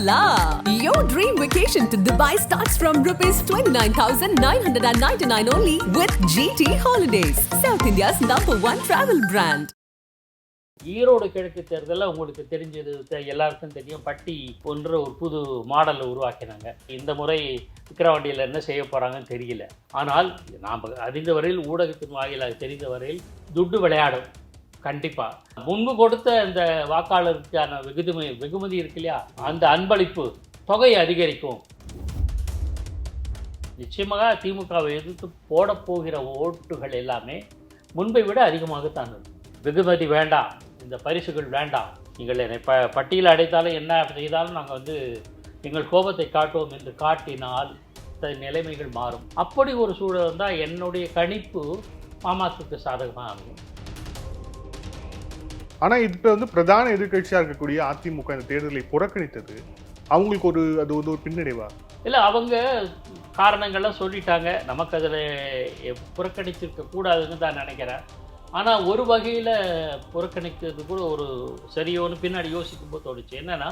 la! Your dream vacation to Dubai starts from rupees 29,999 only with GT Holidays, South India's number one travel brand. Erode கிழக்கு தேர்தலில் உங்களுக்கு தெரிஞ்சது எல்லாருக்கும் தெரியும் பட்டி போன்ற ஒரு புது மாடலை உருவாக்கினாங்க இந்த முறை விக்கிரவாண்டியில் என்ன செய்ய போகிறாங்கன்னு தெரியல ஆனால் நாம் அறிந்த வரையில் ஊடகத்தின் வாயிலாக தெரிந்த வரையில் துட்டு விளையாடும் கண்டிப்பாக முன்பு கொடுத்த இந்த வாக்காளருக்கான வெகுதுமை வெகுமதி இருக்கு இல்லையா? அந்த அன்பளிப்பு தொகை அதிகரிக்கும். நிச்சயமாக திமுகவை எதிர்த்து போட போகிற ஓட்டுகள் எல்லாமே முன்பை விட அதிகமாகத்தான் இருக்கும் வெகுமதி வேண்டாம். இந்த பரிசுகள் வேண்டாம். நீங்கள் என்னை ப பட்டியல் அடைத்தாலும் என்ன செய்தாலும் நாங்கள் வந்து எங்கள் கோபத்தை காட்டுவோம் என்று காட்டினால் நிலைமைகள் மாறும். அப்படி ஒரு சூழல் இருந்தால் என்னுடைய கணிப்பு மாமாத்துக்கு சாதகமாக அமையும். ஆனால் இப்போ வந்து பிரதான எதிர்கட்சியாக இருக்கக்கூடிய அதிமுக இந்த தேர்தலை புறக்கணித்தது அவங்களுக்கு ஒரு அது வந்து ஒரு பின்னடைவா? இல்லை அவங்க காரணங்கள்லாம் சொல்லிட்டாங்க. நமக்கு அதில் புறக்கணிச்சிருக்க கூடாதுன்னு தான் நினைக்கிறேன். ஆனால் ஒரு வகையில் புறக்கணிக்கிறது கூட ஒரு சரியோன்னு பின்னாடி யோசிக்கும் போது தோணுச்சு. என்னன்னா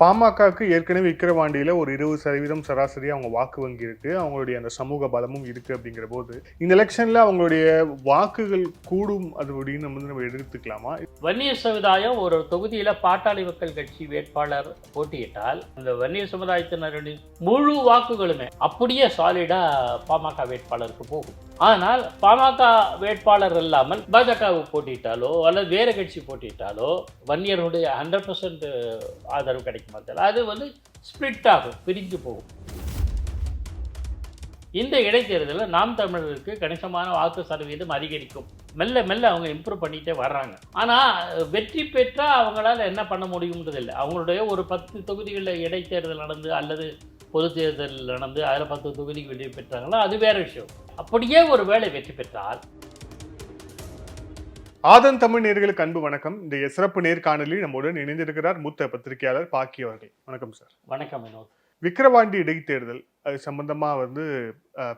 பாமகக்கு ஏற்கனவே விக்கிரவாண்டியில் ஒரு இருபது சதவீதம் சராசரி அவங்க வாக்கு வங்கி இருக்குது அவங்களுடைய அந்த சமூக பலமும் இருக்குது அப்படிங்கிற போது இந்த எலெக்ஷனில் அவங்களுடைய வாக்குகள் கூடும் அது அப்படின்னு நம்ம வந்து நம்ம எடுத்துக்கலாமா? வன்னியர் சமுதாயம் ஒரு தொகுதியில் பாட்டாளி மக்கள் கட்சி வேட்பாளர் போட்டியிட்டால் அந்த வன்னியர் சமுதாயத்தினருடைய முழு வாக்குகளுமே அப்படியே சாலிடாக பாமக வேட்பாளருக்கு போகும். ஆனால் பாமக வேட்பாளர் இல்லாமல் பாஜகவை போட்டிட்டாலோ அல்லது வேறு கட்சி போட்டிட்டாலோ வன்னியருடைய ஹண்ட்ரட் பர்சன்ட் ஆதரவு கிடைக்குமா தெரியல அது வந்து ஸ்ப்ளிட் ஆகும் பிரிஞ்சு போகும். இந்த இடைத்தேர்தலில் நாம் தமிழருக்கு கணிசமான வாக்கு சதவீதம் அதிகரிக்கும். மெல்ல மெல்ல அவங்க இம்ப்ரூவ் பண்ணிகிட்டே வர்றாங்க. ஆனால் வெற்றி பெற்றால் அவங்களால என்ன பண்ண முடியும்ன்றது இல்லை அவங்களுடைய ஒரு பத்து தொகுதிகளில் இடைத்தேர்தல் நடந்து அல்லது பொது தேர்தல் நடந்து அதில் பத்து தொகுதிக்கு வெற்றி பெற்றாங்களோ அது வேற விஷயம். அப்படியே ஒரு வேளை வெற்றி பெற்றால்? ஆதன் தமிழ் நேர்களுக்கு அன்பு வணக்கம். இந்த சிறப்பு நேர்காணலில் நம்முடன் இணைந்திருக்கிறார் மூத்த பத்திரிகையாளர் பாக்கி அவர்கள். வணக்கம் சார். வணக்கம் வினோத். விக்கிரவாண்டி இடைத்தேர்தல் அது சம்பந்தமா வந்து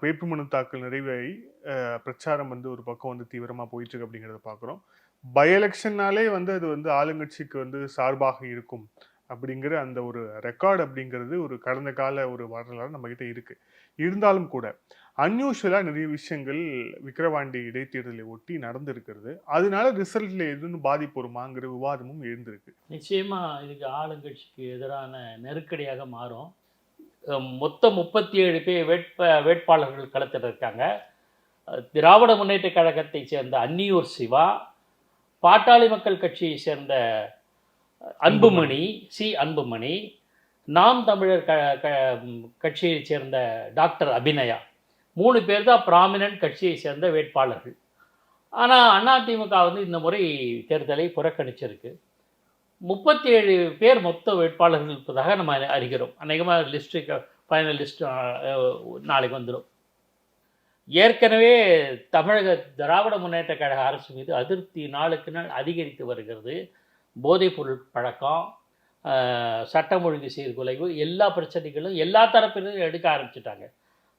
வேட்புமனு தாக்கல் நிறைவேறி அஹ், பிரச்சாரம் வந்து ஒரு பக்கம் வந்து தீவிரமா போயிட்டு இருக்கு அப்படிங்கிறத பார்க்குறோம் பை எலெக்ஷன்னாலே வந்து அது வந்து ஆளுங்கட்சிக்கு வந்து சார்பாக இருக்கும். அப்படிங்கிற அந்த ஒரு ரெக்கார்டு அப்படிங்கிறது ஒரு கடந்த கால ஒரு வரலாறு நம்மக்கிட்ட இருக்குது இருந்தாலும் கூட அன்யூஷுவலாக நிறைய விஷயங்கள் விக்கிரவாண்டி இடைத்தேர்தலை ஒட்டி நடந்திருக்கிறது. அதனால ரிசல்ட்ல எதுன்னு பாதிப்பு வருமாங்கிற விவாதமும் எழுந்திருக்கு. நிச்சயமாக இதுக்கு ஆளுங்கட்சிக்கு எதிரான நெருக்கடியாக மாறும். மொத்தம் முப்பத்தி ஏழு பேர் வேட்ப வேட்பாளர்கள் களத்தில் இருக்காங்க திராவிட முன்னேற்ற கழகத்தை சேர்ந்த அன்னியூர் சிவா பாட்டாளி மக்கள் கட்சியை சேர்ந்த அன்புமணி சி. அன்புமணி நாம் தமிழர் க க கட்சியைச் சேர்ந்த டாக்டர் அபிநயா. மூணு பேர் தான் ப்ராமினன்ட் கட்சியை சேர்ந்த வேட்பாளர்கள். ஆனால் அதிமுக வந்து இந்த முறை தேர்தலை புறக்கணிச்சிருக்கு. முப்பத்தி ஏழு பேர் மொத்த வேட்பாளர்கள் இருப்பதாக நம்ம அறிகிறோம். அநேகமாக லிஸ்ட்டு ஃபைனல் லிஸ்ட் நாளைக்கு வந்துடும் ஏற்கனவே தமிழக திராவிட முன்னேற்ற கழக அரசு மீது அதிருப்தி நாளுக்கு நாள் அதிகரித்து வருகிறது. போதைப்பொருள் பழக்கம் சட்டம் ஒழுங்கு சீர்குலைவு எல்லா பிரச்சனைகளும் எல்லா தரப்பினரும் எடுக்க ஆரம்பிச்சிட்டாங்க.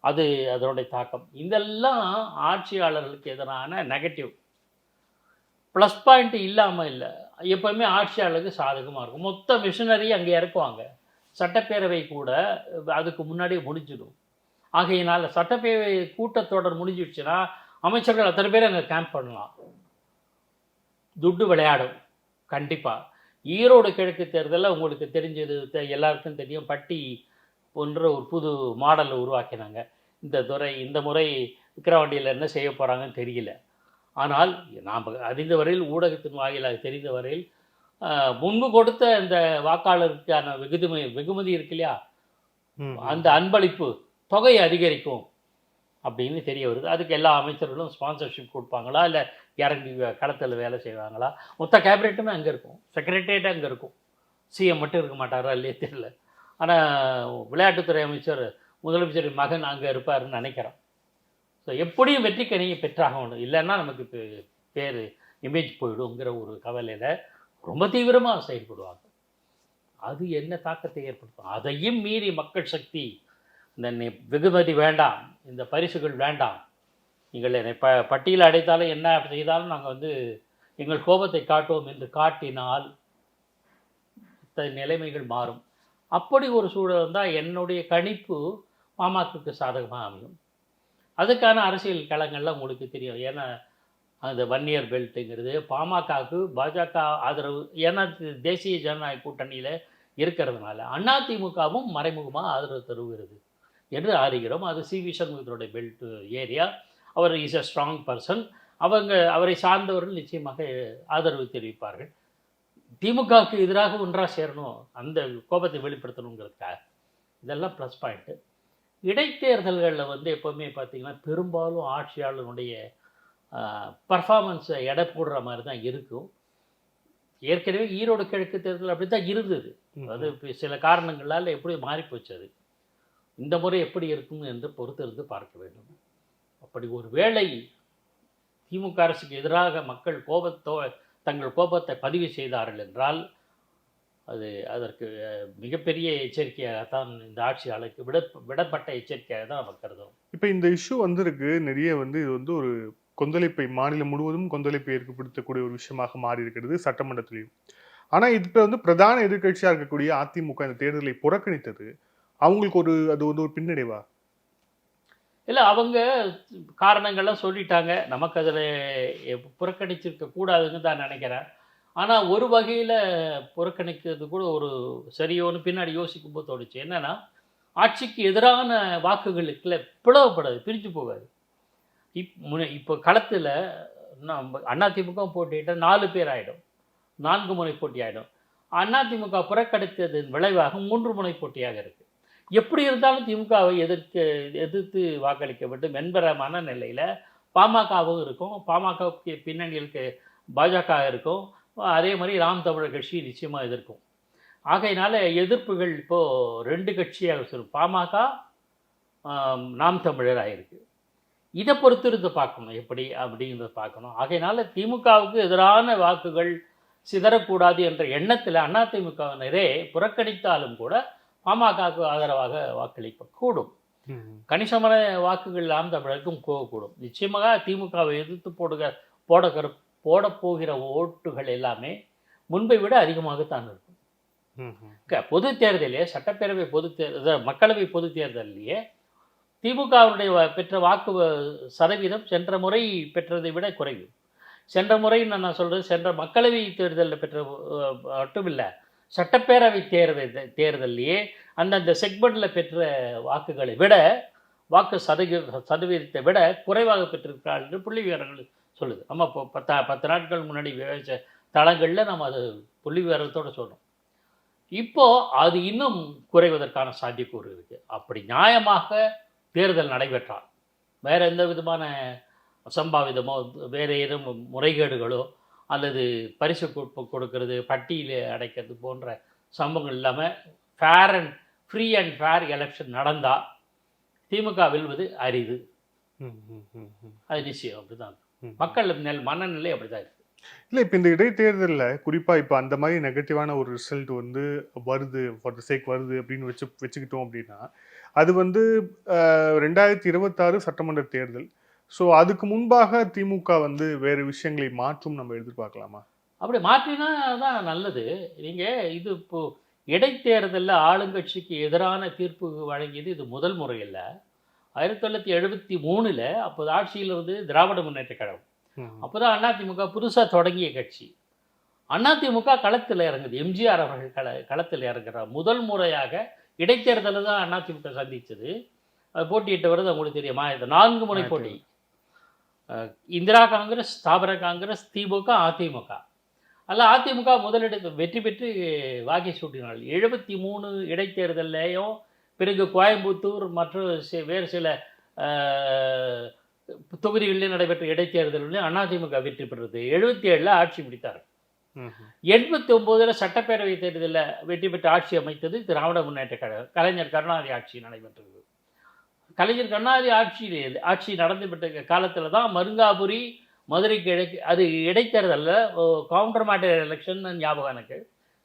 அது அதனுடைய தாக்கம். இதெல்லாம் ஆட்சியாளர்களுக்கு எதிரான நெகட்டிவ் ப்ளஸ் பாயிண்ட் இல்லாமல் இல்லை. எப்போவுமே ஆட்சியாளருக்கு சாதகமாக இருக்கும். மொத்த மிஷினரி அங்கே இறக்குவாங்க. சட்டப்பேரவை கூட அதுக்கு முன்னாடியே முடிஞ்சிடும். ஆகையினால் சட்டப்பேரவை கூட்டத்தொடர் முடிஞ்சிடுச்சுன்னா அமைச்சர்கள் அத்தனை பேர் அங்கே கேம்ப் பண்ணலாம். துட்டு விளையாடும். கண்டிப்பாக ஈரோடு கிழக்கு தேர்தலில் உங்களுக்கு தெரிஞ்சது எல்லாருக்கும் தெரியும். பட்டி போன்ற ஒரு புது மாடலை உருவாக்கினாங்க. இந்த துறை இந்த முறை விக்கிரவாண்டியில் என்ன செய்ய போகிறாங்கன்னு தெரியல. ஆனால் நாம் அறிந்த வரையில் ஊடகத்தின் வாயிலாக தெரிந்த வரையில் முன்பு கொடுத்த இந்த வாக்காளருக்கான வெகுதுமை வெகுமதி இருக்கு இல்லையா. அந்த அன்பளிப்பு தொகை அதிகரிக்கும். அப்படின்னு தெரிய வருது. அதுக்கு எல்லா அமைச்சர்களும் ஸ்பான்சர்ஷிப் கொடுப்பாங்களா? இல்லை இறங்கி களத்தில் வேலை செய்வாங்களா? மொத்த கேபினெட்டுமே அங்கே இருக்கும். செக்ரட்டரியேட் அங்கே இருக்கும். சிஎம் மட்டும் இருக்க மாட்டாரா? இல்லையே தெரியல. ஆனால் விளையாட்டுத்துறை அமைச்சர் முதலமைச்சர் மகன் அங்கே இருப்பாருன்னு நினைக்கிறோம் ஸோ எப்படியும் வெற்றி கனியை பெற்றாகணும். இல்லைன்னா நமக்கு பேர் இமேஜ் போயிடுங்கிற ஒரு கவலையில் ரொம்ப தீவிரமாக செயல்படுவாங்க. அது என்ன தாக்கத்தை ஏற்படுத்தும்? அதையும் மீறி மக்கள் சக்தி இந்த நி- வெகுமதி வேண்டாம் இந்த பரிசுகள் வேண்டாம். நீங்கள் என்னை ப பட்டியல் அடைத்தாலும் என்ன செய்தாலும் நாங்கள் வந்து எங்கள் கோபத்தை காட்டுவோம் என்று காட்டினால் த நிலைமைகள் மாறும். அப்படி ஒரு சூழல் இருந்தால் என்னுடைய கணிப்பு மாமாக்கு சாதகமாக அமையும். அதுக்கான அரசியல் களங்கள்லாம் உங்களுக்கு தெரியும். ஏன்னா அந்த வன்னியர் பெல்ட்டுங்கிறது பாமகவுக்கு பாஜக ஆதரவு ஏன்னா தேசிய ஜனநாயக கூட்டணியில் இருக்கிறதுனால அதிமுகவும் மறைமுகமாக ஆதரவு தருகிறது. என்று அறிகிறோம் அது சி வி சண்முகத்தினுடைய பெல்ட் ஏரியா அவர் இஸ் a ஸ்ட்ராங் பர்சன் அவங்க அவரை சார்ந்தவர்கள் நிச்சயமாக ஆதரவு தெரிவிப்பார்கள். திமுகவுக்கு எதிராக ஒன்றாக சேரணும் அந்த கோபத்தை வெளிப்படுத்தணுங்கிறதுக்காக. இதெல்லாம் ப்ளஸ் பாயிண்ட்டு இடைத்தேர்தல்களில் வந்து எப்போவுமே பார்த்தீங்கன்னா பெரும்பாலும் ஆட்சியாளனுடைய பர்ஃபார்மன்ஸை எடை போடுற மாதிரி தான் இருக்கும். ஏற்கனவே ஈரோடு கிழக்கு தேர்தல் அப்படி தான் இருந்தது அது சில காரணங்களால் எப்படி மாறிப்போச்சு அது. இந்த முறை எப்படி இருக்கும் என்று பொறுத்திருந்து பார்க்க வேண்டும். அப்படி ஒரு வேளை திமுக அரசுக்கு எதிராக மக்கள் கோபத்தோ தங்கள் கோபத்தை பதிவு செய்தார்கள் என்றால் அது அதற்கு மிகப்பெரிய எச்சரிக்கையாகத்தான் இந்த ஆட்சியாளருக்கு விட விடப்பட்ட எச்சரிக்கையாக தான் நம்ம கருதும் இப்போ இந்த இஷ்யூ வந்திருக்கு. நிறைய வந்து இது வந்து ஒரு கொந்தளிப்பை மாநிலம் முழுவதும் கொந்தளிப்பை ஏற்படுத்தக்கூடிய ஒரு விஷயமாக மாறி இருக்கிறது சட்டமன்றத்திலையும். ஆனால் இப்போ வந்து பிரதான எதிர்கட்சியாக இருக்கக்கூடிய அதிமுக இந்த தேர்தலை புறக்கணித்தது. அவங்களுக்கு ஒரு அது வந்து ஒரு பின்னடைவா? இல்லை அவங்க காரணங்கள்லாம் சொல்லிட்டாங்க. நமக்கு அதில் புறக்கணிச்சிருக்க கூடாதுன்னு தான் நினைக்கிறேன். ஆனால் ஒரு வகையில் புறக்கணிக்கிறது கூட ஒரு சரியோன்னு பின்னாடி யோசிக்கும் போது தோணுச்சு. என்னென்னா ஆட்சிக்கு எதிரான வாக்குகளுக்குள்ள பிளவுப்படாது பிரிஞ்சு போகாது. இப் முன இப்போ களத்தில் நம்ம அதிமுக போட்டியிட்ட நாலு பேர் ஆகிடும் நான்கு முனை போட்டி ஆகிடும் அதிமுக புறக்கணித்ததன் விளைவாக மூன்று முனை போட்டியாக இருக்குது எப்படி இருந்தாலும் திமுகவை எதிர்க்க எதிர்த்து வாக்களிக்க வேண்டும் என்கிற மனநிலையில் பாமகவும் இருக்கும். பாமகவுக்கு பின்னணியிலுக்கு பாஜக இருக்கும். அதே மாதிரி நாம் தமிழர் கட்சி நிச்சயமாக எதிர்க்கும். ஆகையினால எதிர்ப்புகள் இப்போது ரெண்டு கட்சியாக சொல்லும். பாமக நாம் தமிழர் ஆகிருக்கு இதை பொறுத்திருந்து பார்க்கணும். எப்படி அப்படிங்கிறத பார்க்கணும். ஆகையினால திமுகவுக்கு எதிரான வாக்குகள் சிதறக்கூடாது என்ற எண்ணத்தில் அதிமுகவினரே புறக்கணித்தாலும் கூட பாமகவுக்கு ஆதரவாக வாக்களிக்க கூடும். கணிசமான வாக்குகள் நாம் தமிழருக்கும் போகக்கூடும். நிச்சயமாக திமுகவை எதிர்த்து போடுக போட போட போகிற ஓட்டுகள் எல்லாமே முன்பை விட அதிகமாகத்தான் இருக்கும். பொது தேர்தலே சட்டப்பேரவை பொது தேர்தல் மக்களவை பொது தேர்தலிலேயே திமுகவினுடைய வ- பெற்ற வாக்கு சதவீதம் சென்ற முறை பெற்றதை விட குறைவு. சென்ற முறை நான் சொல்றது சென்ற மக்களவை தேர்தலில் பெற்ற மட்டும் இல்லை சட்டப்பேரவை தேர்தல் தேர்தல்லையே அந்தந்த செக்மெண்ட்டில் பெற்ற வாக்குகளை விட வாக்கு சதவீ சதவீதத்தை விட குறைவாக பெற்றிருக்கிறார் என்று புள்ளி விவரங்கள் சொல்லுது. நம்ம இப்போ பத்தா பத்து நாட்கள் முன்னாடி விவாதிச்ச தளங்களில் நம்ம அது புள்ளி விவரத்தோடு சொல்கிறோம் இப்போது அது இன்னும் குறைவதற்கான சாத்தியக்கூறு இருக்குது அப்படி நியாயமாக தேர்தல் நடைபெற்றால் வேறு எந்த விதமான அசம்பாவிதமோ வேறு ஏதும் முறைகேடுகளோ அல்லது பரிசு கொடு- கொடுக்கறது பட்டியல அடைக்கிறது போன்ற சம்பவங்கள் இல்லாமல் fair and free and fair election நடந்தால் திமுக வெல்வது அரிது. அது நிச்சயம் அப்படிதான். மக்கள் நெல் மனநிலை அப்படிதான் இருக்கு. இல்ல இப்ப இந்த இடைத்தேர்தல்ல குறிப்பா இப்ப அந்த மாதிரி நெகட்டிவான ஒரு ரிசல்ட் வந்து வருது ஃபார் த சேக் வருது அப்படின்னு வச்சு வச்சுக்கிட்டோம் அப்படின்னா அது வந்து ரெண்டாயிரத்தி இருபத்தாறு சட்டமன்ற தேர்தல் ஸோ அதுக்கு முன்பாக திமுக வந்து வேறு விஷயங்களை மாற்றும் நம்ம எதிர்பார்க்கலாமா? அப்படி மாற்றினா தான் நல்லது. நீங்கள் இது இப்போ இடைத்தேர்தலில் ஆளுங்கட்சிக்கு எதிரான தீர்ப்பு வழங்கியது இது முதல் முறை இல்ல ஆயிரத்தி தொள்ளாயிரத்தி எழுபத்தி மூணில் அப்போது ஆட்சியில் வந்து திராவிட முன்னேற்ற கழகம். அப்போ தான் அதிமுக புதுசாக தொடங்கிய கட்சி. அதிமுக களத்தில் இறங்குது. எம்ஜிஆர் அவர்கள் கள களத்தில் இறங்குறார் முதல் முறையாக இடைத்தேர்தலில் தான் அதிமுக சந்திச்சது. அது போட்டியிட்ட வருது உங்களுக்கு தெரியுமா. இது நான்கு முனை போட்டி. இந்திரா காங்கிரஸ் ஸ்தாபர காங்கிரஸ் திமுக அதிமுக அல்ல அதிமுக முதலிடத்தை வெற்றி பெற்று வாகை சூட்டினாள் எழுபத்தி மூணு இடைத்தேர்தல்லையும் பிறகு கோயம்புத்தூர் மற்றும் வேறு சில தொகுதிகளில் நடைபெற்ற இடைத்தேர்தலில் அதிமுக வெற்றி பெற்றது எழுபத்தி ஏழில் ஆட்சி பிடித்தார் எண்பத்தி ஒம்போதில் சட்டப்பேரவை தேர்தலில் வெற்றி பெற்று ஆட்சி அமைத்தது திராவிட முன்னேற்ற கழகம் கலைஞர் கருணாநிதி ஆட்சி நடைபெற்றது கலைஞர் கருணாநிதி ஆட்சி ஆட்சி நடந்து பெற்ற காலத்தில் தான் மருங்காபுரி மதுரை கிழக்கு அது இடைத்தேர்தலில் கவுண்டர் மேட்டர் எலெக்ஷன் ஞாபகம் எனக்கு.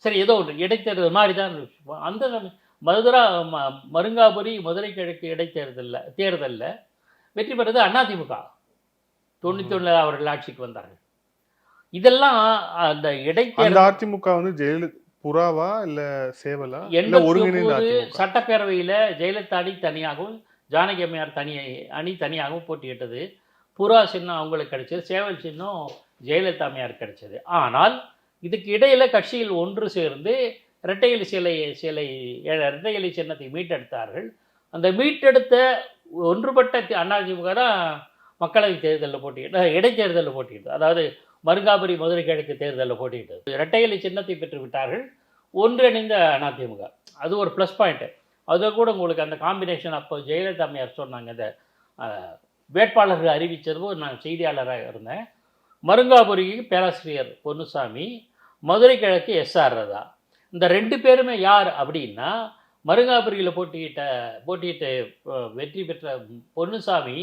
சரி ஏதோ ஒன்று இடைத்தேர்தல் மாதிரி தான். அந்த மதுரா ம- மருங்காபுரி மதுரை கிழக்கு இடைத்தேர்தலில் தேர்தலில் வெற்றி பெற்றது அதிமுக தொண்ணூத்தி ஒண்ணுல அவர்கள் ஆட்சிக்கு வந்தார்கள். இதெல்லாம் அந்த இடைத்தேர்தல் அதிமுக வந்து ஜெயலலிதா புறாவா இல்ல சேவலா? ஒருங்கிணைந்த சட்டப்பேரவையில் ஜெயலலிதா அணி தனியாகவும் ஜானகி அம்மையார் தனி அணி தனியாகவும் போட்டியிட்டது. புறா சின்னம் அவங்களுக்கு கிடைச்சது. சேவல் சின்னம் ஜெயலலிதா அம்மையார் கிடைச்சது. ஆனால் இதுக்கு இடையில் கட்சியில் ஒன்று சேர்ந்து இரட்டையலி சிலை சிலை இரட்டையலி சின்னத்தை மீட்டெடுத்தார்கள். அந்த மீட்டெடுத்த ஒன்றுபட்ட தி- அதிமுக தான் மக்களவை தேர்தலில் போட்டியிட்டு இடைத்தேர்தலில் போட்டியிட்டது. அதாவது மருங்காபுரி மதுரை கிழக்கு தேர்தலில் போட்டியிட்டது. இரட்டையலி சின்னத்தை பெற்று விட்டார்கள் ஒன்றிணைந்த அதிமுக அது ஒரு ப்ளஸ் பாயிண்ட்டு அதை கூட உங்களுக்கு அந்த காம்பினேஷன் அப்போ ஜெயலலிதா அம்மையார் சொன்னாங்க இந்த வேட்பாளர்கள் அறிவித்ததும் நான் செய்தியாளராக இருந்தேன். மருங்காபுரிக்கு பேராசிரியர் பொன்னுசாமி மதுரை கிழக்கு எஸ்ஆர் ரதா. இந்த ரெண்டு பேருமே யார் அப்படின்னா மருங்காபுரியில் போட்டியிட்ட போட்டியிட்டு வெற்றி பெற்ற பொன்னுசாமி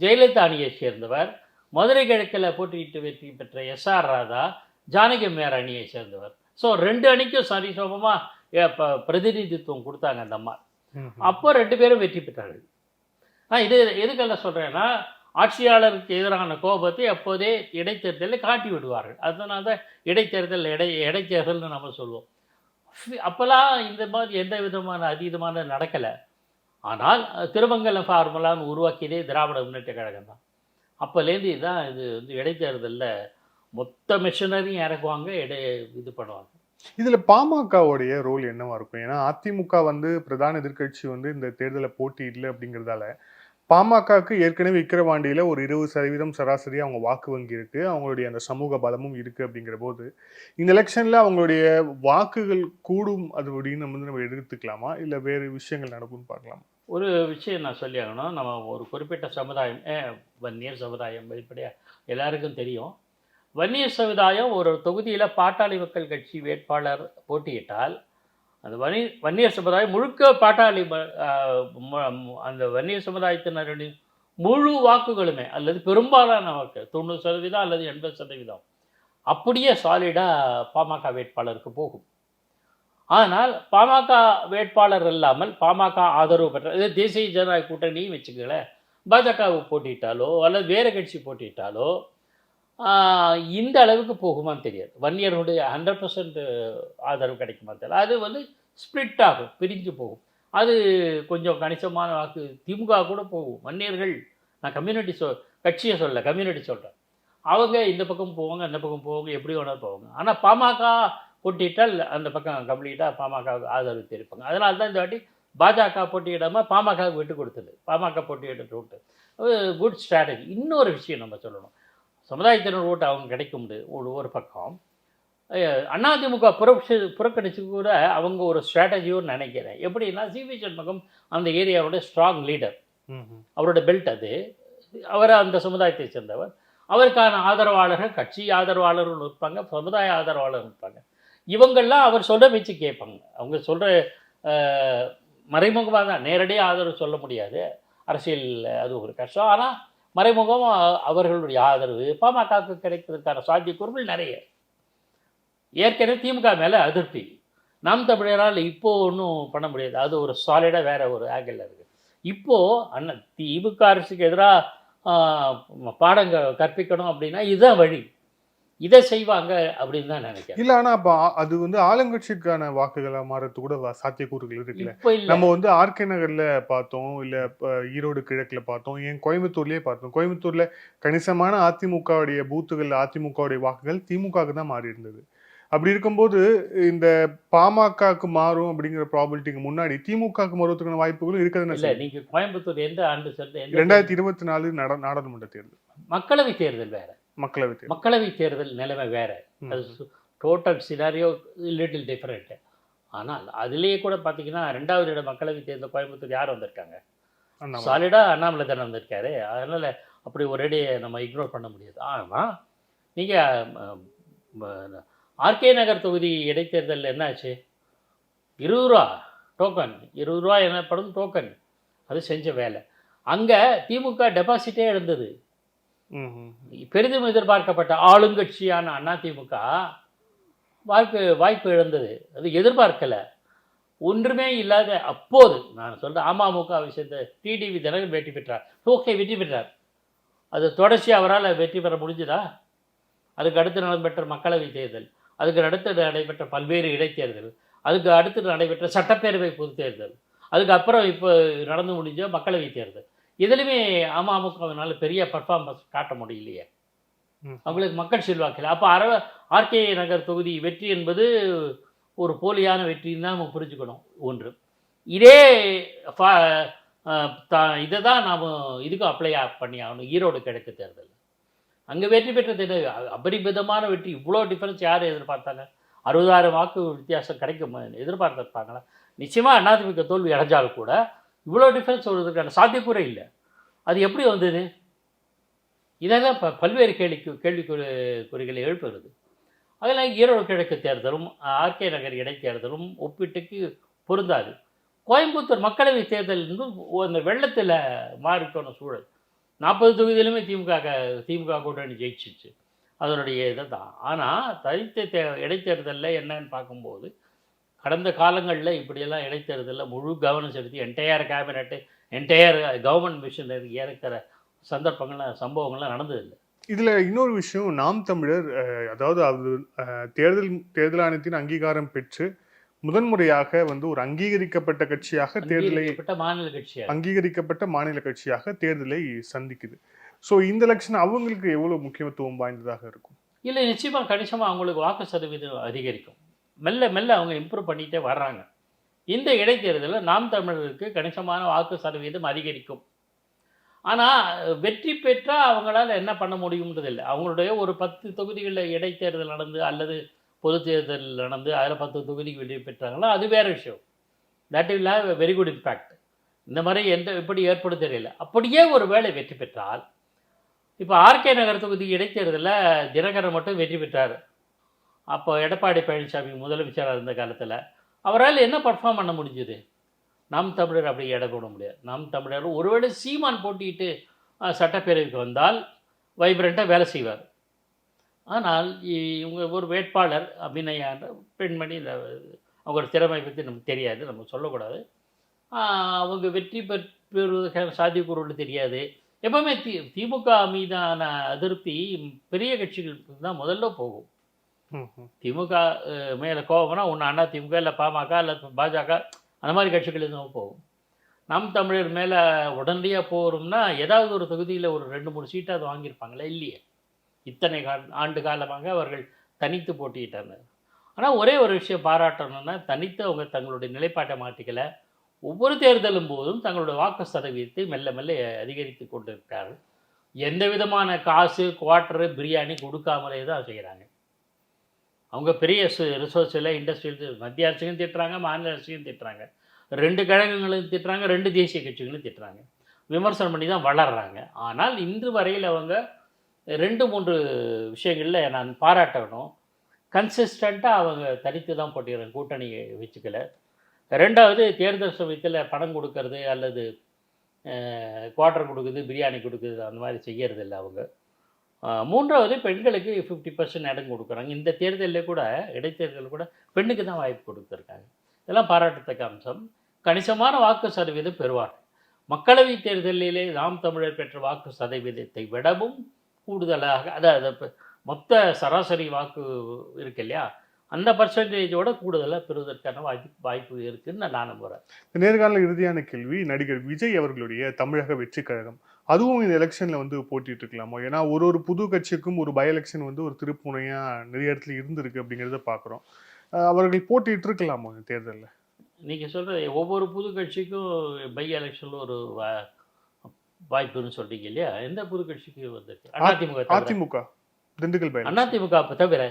ஜெயலலிதா அணியை சேர்ந்தவர். மதுரை கிழக்கில் போட்டியிட்டு வெற்றி பெற்ற எஸ்ஆர் ராதா ஜானகி மேர் அணியை சேர்ந்தவர். ஸோ ரெண்டு அணிக்கும் சரிசமமாக பிரதிநிதித்துவம் கொடுத்தாங்க அந்த அம்மா. அப்போ ரெண்டு பேரும் வெற்றி பெற்றார்கள். நான் இது எதுக்கெல்லாம் சொல்கிறேன்னா ஆட்சியாளருக்கு எதிரான கோபத்தை அப்போதே இடைத்தேர்தலில் காட்டி விடுவார்கள். அதனால தான் இடைத்தேர்தல் இடை இடைத்தேர்தல்னு நம்ம சொல்லுவோம் அப்போல்லாம் இந்த மாதிரி எந்த விதமான அதீதமான நடக்கலை. ஆனால் திருமங்கலம் ஃபார்முலான்னு உருவாக்கியதே திராவிட முன்னேற்ற கழகம் தான். அப்போலேருந்து இதுதான் இது வந்து இடைத்தேர்தலில் மொத்த மிஷினரியும் இறக்குவாங்க இடை இது பண்ணுவாங்க. இதுல பாமகவுடைய ரோல் என்னவா இருக்கும்? ஏன்னா அதிமுக வந்து பிரதான எதிர்க்கட்சி வந்து இந்த தேர்தலை போட்டியிடல அப்படிங்கிறதால பாமகவுக்கு ஏற்கனவே விக்கிரவாண்டியில் ஒரு இருபது சதவீதம் சராசரி அவங்க வாக்கு வங்கி இருக்கு. அவங்களுடைய அந்த சமூக பலமும் இருக்கு அப்படிங்கிற போது இந்த எலெக்ஷன்ல அவங்களுடைய வாக்குகள் கூடும் அது அப்படின்னு நம்ம வந்து நம்ம எடுத்துக்கலாமா? இல்லை வேறு விஷயங்கள் நடக்கும்னு பார்க்கலாம்? ஒரு விஷயம் நான் சொல்லி ஆகணும். நம்ம ஒரு குறிப்பிட்ட சமுதாயம் வன்னியர் சமுதாயம் வெளிப்படையாக எல்லாருக்கும் தெரியும். வன்னியர் சமுதாயம் ஒரு தொகுதியில் பாட்டாளி மக்கள் கட்சி வேட்பாளர் போட்டியிட்டால் அந்த வணி வன்னியர் சமுதாயம் முழுக்க பாட்டாளி ம- அந்த வன்னியர் சமுதாயத்தினருடைய முழு வாக்குகளுமே அல்லது பெரும்பாலான வாக்கு தொண்ணூறு சதவீதம் அல்லது எண்பது சதவீதம் அப்படியே சாலிடாக பாமக வேட்பாளருக்கு போகும். ஆனால் பாமக வேட்பாளர் இல்லாமல் பாமக ஆதரவு பெற்ற இது தேசிய ஜனநாயக கூட்டணியும் வச்சுக்கல பாஜகவு போட்டியிட்டாலோ அல்லது வேறு கட்சி போட்டியிட்டாலோ இந்த அளவுக்கு போகுமான்னு தெரியாது. வன்னியருடைய ஹண்ட்ரட் பர்சன்ட் ஆதரவு கிடைக்குமா தெரியல அது வந்து ஸ்ப்ளிட் ஆகும் பிரிஞ்சு போகும். அது கொஞ்சம் கணிசமான வாக்கு திமுக கூட போகும். வன்னியர்கள் நான் கம்யூனிட்டி சொ கட்சியை சொல்ல கம்யூனிட்டி சொல்கிறேன் அவங்க இந்த பக்கம் போவாங்க அந்த பக்கம் போவாங்க எப்படி வேணாலும் போவாங்க. ஆனால் பாமக போட்டியிட்டால் அந்த பக்கம் கம்ப்ளீட்டாக பாமக ஆதரவு தெரிவிப்பாங்க. அதனால தான் இந்த வாட்டி பாஜக போட்டியிடாமல் பாமகவுக்கு விட்டு கொடுத்தது. பாமக போட்டியிட்டு விட்டு குட் ஸ்ட்ராட்டஜி இன்னொரு விஷயம் நம்ம சொல்லணும். சமுதாயத்தினர் ஓட்டு அவங்க கிடைக்க முடியாது ஒரு ஒரு பக்கம். அதிமுக புறக்கணி புறக்கணிச்சு கூட அவங்க ஒரு ஸ்ட்ராட்டஜியோடு நினைக்கிறேன். எப்படின்னா சிவி சண்முகம் அந்த ஏரியாவோட ஸ்ட்ராங் லீடர் அவரோட பெல்ட் அது. அவர் அந்த சமுதாயத்தை சேர்ந்தவர். அவருக்கான ஆதரவாளர்கள் கட்சி ஆதரவாளர்கள் இருப்பாங்க சமுதாய ஆதரவாளர் இருப்பாங்க. இவங்கெல்லாம் அவர் சொல்ற வச்சு கேட்பாங்க. அவங்க சொல்ற மறைமுகமாக தான் நேரடியாக ஆதரவு சொல்ல முடியாது. அரசியல் அது ஒரு கஷ்டம். ஆனால் மறைமுகம் அவர்களுடைய ஆதரவு பாமகவுக்கு கிடைப்பதற்கான சாத்தியக்கூறுகள் நிறைய. ஏற்கனவே திமுக மேலே அதிருப்தி. நாம் தமிழரால் இப்போ ஒன்றும் பண்ண முடியாது. அது ஒரு சாலிடாக வேறு ஒரு ஆங்கிளில் இருக்குது இப்போது அண்ணன் திமுக அரசுக்கு எதிராக பாடங்க கற்பிக்கணும் அப்படின்னா இதுதான் வழி. இதை செய்வாங்க அப்படின்னு தான் நினைக்கிறேன். இல்ல ஆனா அப்ப அது வந்து ஆளுங்கட்சிக்கான வாக்குகளா மாறது கூட சாத்தியக்கூறுகள் இருக்குல்ல. இல்லை. நம்ம வந்து ஆர்கே நகர்ல பார்த்தோம் இல்ல ஈரோடு கிழக்குல பார்த்தோம் ஏன் கோயம்புத்தூர்லயே பார்த்தோம். கோயம்புத்தூர்ல கணிசமான அதிமுகவுடைய பூத்துகள் அதிமுகவுடைய வாக்குகள் திமுகவுக்கு தான் மாறி இருந்தது. அப்படி இருக்கும்போது இந்த பாமகக்கு மாறும் அப்படிங்கிற ப்ராபிலிட்டிக்கு முன்னாடி திமுகக்கு மாறுவதற்கான வாய்ப்புகளும் இல்லை இருக்கிறது நீங்கள் கோயம்புத்தூர் எந்த ஆண்டு ரெண்டாயிரத்தி இருபத்தி நாலு நாட- நாடாளுமன்ற தேர்தல். மக்களவை தேர்தல் வேற. மக்களவை மக்களவை தேர்தல் நிலைமை வேற. அது டோட்டல் சினாரியோ லிட்டில் டிஃப்ரெண்ட் ஆனால் அதுலேயே கூட பார்த்தீங்கன்னா ரெண்டாவது இடம் மக்களவை தேர்தல் கோயம்புத்தூர் யார் வந்திருக்காங்க. சாலிடாக அண்ணாமலை தானே வந்திருக்காரு. அதனால் அப்படி ஒரேடி நம்ம இக்னோர் பண்ண முடியாது. ஆனால் நீங்கள் ஆர்கே நகர் தொகுதி இடைத்தேர்தலில் என்னாச்சு? இருபது ரூபா டோக்கன் இருபது ரூபா எனப்படும் டோக்கன் அது செஞ்ச வேலை. அங்கே திமுக டெபாசிட்டே இருந்தது. பெரிதும் எதிர்பார்க்கப்பட்ட ஆளுங்கட்சியான அதிமுக வாய்ப்பு வாய்ப்பு இழந்தது. அது எதிர்பார்க்கலை. ஒன்றுமே இல்லாத அப்போது நான் சொல்கிறேன் அமமுக விஷயத்தை டிடிவி தினகரன் வெற்றி பெற்றார். ஓகே வெற்றி பெற்றார். அது தொடர்ச்சி அவரால் வெற்றி பெற முடிஞ்சுதா? அதுக்கு அடுத்து நடைபெற்ற மக்களவை தேர்தல் அதுக்கு அடுத்து நடைபெற்ற பல்வேறு இடைத்தேர்தல் அதுக்கு அடுத்து நடைபெற்ற சட்டப்பேரவை பொதுத்தேர்தல் தேர்தல் இப்போ நடந்து முடிஞ்ச மக்களவைத் தேர்தல். இதுலையுமே அமமுகவினால பெரிய பர்ஃபார்மன்ஸ் காட்ட முடியலையே. அவங்களுக்கு மக்கள் செல்வாக்கில்லை. அப்போ அர ஆர்கே நகர் தொகுதி வெற்றி என்பது ஒரு போலியான வெற்றின்னு தான் நம்ம புரிஞ்சுக்கணும் ஒன்று. இதே இதை தான் நாம் இதுக்கும் அப்ளை பண்ணி ஆகணும் ஈரோடு கிழக்கு தேர்தல் அங்கே வெற்றி பெற்றது என்ன? அபரிமிதமான வெற்றி. இவ்வளோ டிஃபரன்ஸ் யார் எதிர்பார்த்தாங்க? அறுபதாயிரம் வாக்கு வித்தியாசம் கிடைக்கும்? எதிர்பார்த்துருப்பாங்களா? நிச்சயமாக அதிமுக தோல்வி அடைஞ்சாலும் கூட இவ்வளோ டிஃபரன்ஸ் வருவதற்கான சாத்தியக்கூறே இல்லை. அது எப்படி வந்தது? இதெல்லாம் ப பல்வேறு கேள்விக்கு கேள்வி குறிகளை எழுப்புகிறது அதெல்லாம் ஈரோடு கிழக்கு தேர்தலும் ஆர்கே நகர் இடைத்தேர்தலும் ஒப்பீட்டுக்கு பொருந்தாது. கோயம்புத்தூர் மக்களவை தேர்தல் இன்னும் அந்த வெள்ளத்தில் மாறிட்டோன சூழல். நாற்பது தொகுதியிலுமே திமுக திமுக கூட்டணி ஜெயிச்சிச்சு. அதனுடைய இதை தான் ஆனால் தனித்த தே இடைத்தேர்தலில் என்னன்னு பார்க்கும்போது கடந்த காலங்களில் இப்படியெல்லாம் இடைத்தேர்தலில் முழு கவனம் செலுத்தி entire cabinet entire government machinery ஏற்கிற சந்தர்ப்பங்கள்லாம் சம்பவங்கள்லாம் நடந்ததில்லை. இதுல இன்னொரு விஷயம் நாம் தமிழர் அதாவது அது தேர்தல் தேர்தல் ஆணையத்தின் அங்கீகாரம் பெற்று முதன்முறையாக வந்து ஒரு அங்கீகரிக்கப்பட்ட கட்சியாக தேர்தலை மாநில கட்சியாக. அங்கீகரிக்கப்பட்ட மாநில கட்சியாக தேர்தலை சந்திக்குது. ஸோ இந்த எலெக்ஷன் அவங்களுக்கு எவ்வளவு முக்கியத்துவம் வாய்ந்ததாக இருக்கும்? இல்லை நிச்சயமாக கணிசமாக அவங்களுக்கு வாக்கு சதவீதம் அதிகரிக்கும். மெல்ல மெல்ல அவங்க இம்ப்ரூவ் பண்ணிகிட்டே வர்றாங்க. இந்த இடைத்தேர்தலில் நாம் தமிழருக்கு கணிசமான வாக்கு சதவீதம் அதிகரிக்கும். ஆனால் வெற்றி பெற்றால் அவங்களால என்ன பண்ண முடியுன்றது இல்லை. அவங்களுடைய ஒரு பத்து தொகுதிகளில் இடைத்தேர்தல் நடந்து அல்லது பொது தேர்தல் நடந்து அதில் பத்து தொகுதிக்கு வெற்றி பெற்றாங்களோ அது வேறு விஷயம். That will have very good impact இந்த மாதிரி எந்த எப்படி ஏற்படும் தெரியல அப்படியே ஒரு வேளை வெற்றி பெற்றால் இப்போ ஆர்கே நகர் தொகுதி இடைத்தேர்தலில் தினகரன் மட்டும் வெற்றி பெற்றார். அப்போ எடப்பாடி பழனிசாமி முதலமைச்சராக இருந்த காலத்தில் அவரால் என்ன பர்ஃபார்ம் பண்ண முடிஞ்சது? நாம் தமிழர் அப்படி எடை போட முடியாது. நாம் தமிழர் ஒருவேளை சீமான் போட்டிட்டு சட்டப்பேரவைக்கு வந்தால் வைப்ரண்ட்டாக வேலை செய்வார். ஆனால் இ- இவங்க ஒரு வேட்பாளர் அபிநயான்ற பெண்மணி இந்த அவங்களோட திறமை பற்றி நமக்கு தெரியாது நம்ம சொல்லக்கூடாது. அவங்க வெற்றி பெறுவதற்கான சாத்தியக்கூறுகள் தெரியாது. எப்பவுமே தி திமுக மீதான அதிருப்தி பெரிய கட்சிகளுக்கு தான் முதல்ல போகும். திமுக மேலே கோபம்னா ஒன்று அண்ணா திமுக இல்லை பாமக இல்லை பாஜக அந்த மாதிரி கட்சிகள் எதுவும் போகும். நம் தமிழர் மேலே உடனடியாக போகிறோம்னா ஏதாவது ஒரு தொகுதியில் ஒரு ரெண்டு மூணு சீட்டாவது வாங்கியிருப்பாங்களே? இல்லையே. இத்தனை கா ஆண்டு காலமாக அவர்கள் தனித்து போட்டியிட்டனர் ஆனால் ஒரே ஒரு விஷயம் பாராட்டணும்னா தனித்து அவங்க தங்களுடைய நிலைப்பாட்டை மாற்றிக்கலை. ஒவ்வொரு தேர்தலும் போதும் தங்களுடைய வாக்கு சதவீதத்தை மெல்ல மெல்ல அதிகரித்து கொண்டிருக்கிறார்கள். எந்த விதமான காசு குவார்ட்டரு பிரியாணி கொடுக்காமலே தான் செய்கிறாங்க அவங்க பெரிய ரிசோர்ஸில் இண்டஸ்ட்ரியல் மத்திய அரசுக்கும் திட்டுறாங்க மாநில அரசுக்கும் திட்டுறாங்க. ரெண்டு கழகங்களும் திட்டுறாங்க ரெண்டு தேசிய கட்சிகளும் திட்டுறாங்க. விமர்சனம் பண்ணி தான் வளர்கிறாங்க ஆனால் இன்று வரையில் அவங்க ரெண்டு மூன்று விஷயங்களில் நான் பாராட்டணும். கன்சிஸ்டண்ட்டாக அவங்க தனித்து தான் போட்டிடுறாங்க கூட்டணியை வச்சுக்கல. ரெண்டாவது தேர்தல் சமயத்தில் பணம் கொடுக்கறது அல்லது குவார்ட்டர் கொடுக்குது பிரியாணி கொடுக்குது அந்த மாதிரி செய்யறது இல்லை அவங்க. மூன்றாவது பெண்களுக்கு ஃபிஃப்டி பர்சன்ட் இடம் கொடுக்குறாங்க. இந்த தேர்தலில் கூட இடைத்தேர்தலில் கூட பெண்ணுக்கு தான் வாய்ப்பு கொடுத்துருக்காங்க. இதெல்லாம் பாராட்டத்தக்க அம்சம். கணிசமான வாக்கு சதவீதம் பெறுவார் மக்களவை தேர்தலிலே நாம் தமிழர் பெற்ற வாக்கு சதவீதத்தை விடவும் கூடுதலாக அதாவது மொத்த சராசரி வாக்கு இருக்கு இல்லையா? அந்த பர்சன்டேஜோட கூடுதலாக பெறுவதற்கான வாய்ப்பு வாய்ப்பு இருக்குன்னு நான் நம்புகிறேன் இந்த நேர்காணல இறுதியான கேள்வி நடிகர் விஜய் அவர்களுடைய தமிழக வெற்றி கழகம். அதுவும் இந்த எலெக்ஷன்ல வந்து போட்டிட்டு இருக்கலாமோ ஏன்னா ஒரு ஒரு புது கட்சிக்கும் ஒரு பை எலெக்ஷன் வந்து ஒரு திருப்புனையா நிறைய இடத்துல இருந்திருக்கு அப்படிங்கிறத பார்க்குறோம் அவர்கள் போட்டிட்டு இருக்கலாமோ இந்த தேர்தலில்? நீங்கள் சொல்கிற ஒவ்வொரு புது கட்சிக்கும் பை எலெக்ஷனில் ஒரு வாய்ப்புன்னு சொல்றீங்க இல்லையா? எந்த புது கட்சிக்கு வந்திருக்கு? அதிமுக திண்டுக்கல் பை அதிமுக தவிர.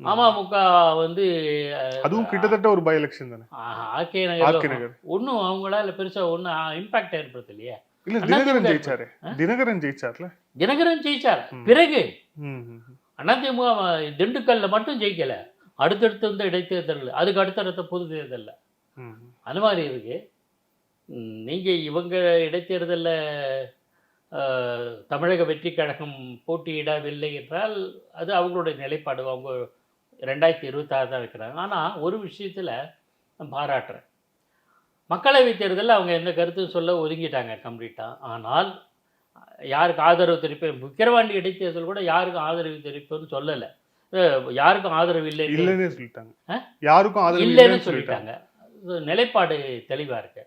அமமுக வந்து அதுவும் கிட்டத்தட்ட ஒரு பை எலெக்ஷன் தானே? ஆர்கே நகர். ஒன்றும் அவங்களால பெருசா ஒன்றும் இம்பாக்ட் ஏற்படுத்தலையே. இல்ல தினகரன் ஜெயிச்சாரு? தினகரன் ஜெயிச்சார்ல? தினகரன் ஜெயிச்சார். பிறகு. அதிமுக திண்டுக்கல்ல மட்டும் ஜெயிக்கல. அடுத்தடுத்து இருந்த இடைத்தேர்தல் அதுக்கு அடுத்தடுத்த பொது தேர்தல்ல. அந்த மாதிரி இருக்கு. நீங்க இவங்க இடைத்தேர்தலில் தமிழக வெற்றி கழகம் போட்டியிடவில்லை என்றால் அது அவங்களுடைய நிலைப்பாடு. அவங்க ரெண்டாயிரத்தி இருபத்தாறு தான் வைக்கிறாங்க ஆனால் ஒரு விஷயத்தில் நான் பாராட்டுறேன். மக்களவைத் தேர்தலில் அவங்க எந்த கருத்தும் சொல்ல ஒதுங்கிட்டாங்க கம்ப்ளீட்டாக ஆனால் யாருக்கு ஆதரவு தெரிவிப்பேன் விக்கிரவாண்டி இடைத்தேர்தல் கூட யாருக்கு ஆதரவு தெரிவிப்பேன்னு சொல்லலை. யாருக்கும் ஆதரவு இல்லை இல்லைன்னே சொல்லிட்டாங்க? யாருக்கும் ஆதரவு இல்லைன்னு சொல்லிட்டாங்க. நிலைப்பாடு தெளிவா இருக்கு.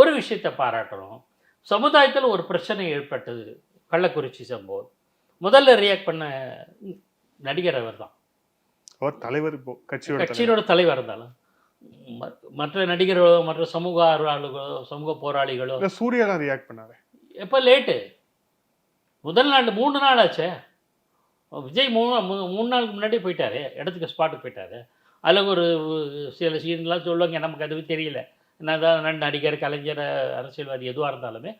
ஒரு விஷயத்தை பாராட்டுறோம். சமுதாயத்தில் ஒரு பிரச்சனை ஏற்பட்டது. கள்ளக்குறிச்சி சம்பவம். முதல்ல ரியாக்ட் பண்ண நடிகர் அவர் தான் அவர் தலைவர் இப்போ கட்சியோட தலைவர். இருந்தாலும். மற்ற நடிகர்களோ மற்ற சமூக ஆர்வலர்களோ சமூக போராளிகளோ. சூர்யா தான் ரியாக்ட் பண்ணாரு. எப்போ லேட்டு முதல் நாள் மூணு நாள் ஆச்சே? விஜய் மூணு மூணு நாளுக்கு முன்னாடி போயிட்டாரு. இடத்துக்கு ஸ்பாட்டுக்கு போயிட்டாரு. அதில் ஒரு சில சீன்லாம் சொல்லுவாங்க. நமக்கு அதுவே தெரியல. என்னதான் நன் நடிகர் கலைஞர் அரசியல்வாதி எதுவாக இருந்தாலுமே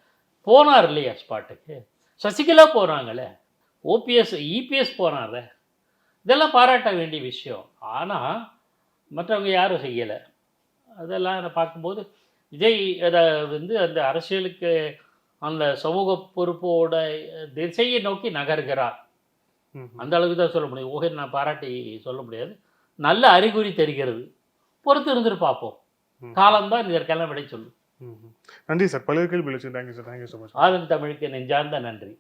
போனார் இல்லையா ஸ்பாட்டுக்கு சசிகலா போகிறாங்களே ஓபிஎஸ் இபிஎஸ் போனார்ல இதெல்லாம் பாராட்ட வேண்டிய விஷயம். ஆனால் மற்றவங்க யாரும் செய்யலை. அதெல்லாம் நான் பார்க்கும்போது விஜய் அதை வந்து அந்த அரசியலுக்கு அந்த சமூக பொறுப்போட திசையை நோக்கி நகர்கிறார். அந்த அளவுக்கு தான் சொல்ல முடியும். ஊகை நான் பாராட்டி சொல்ல முடியாது. நல்ல அறிகுறி தெரிகிறது. பொறுத்து இருந்துட்டு பார்ப்போம். காலம்தான் இதற்கெல்லாம் விடை சொல்லும். நன்றி சார். பல்வேறு கேள்வி thank you sir thank you so much Aadhan தமிழுக்கு நெஞ்சார்ந்த நன்றி.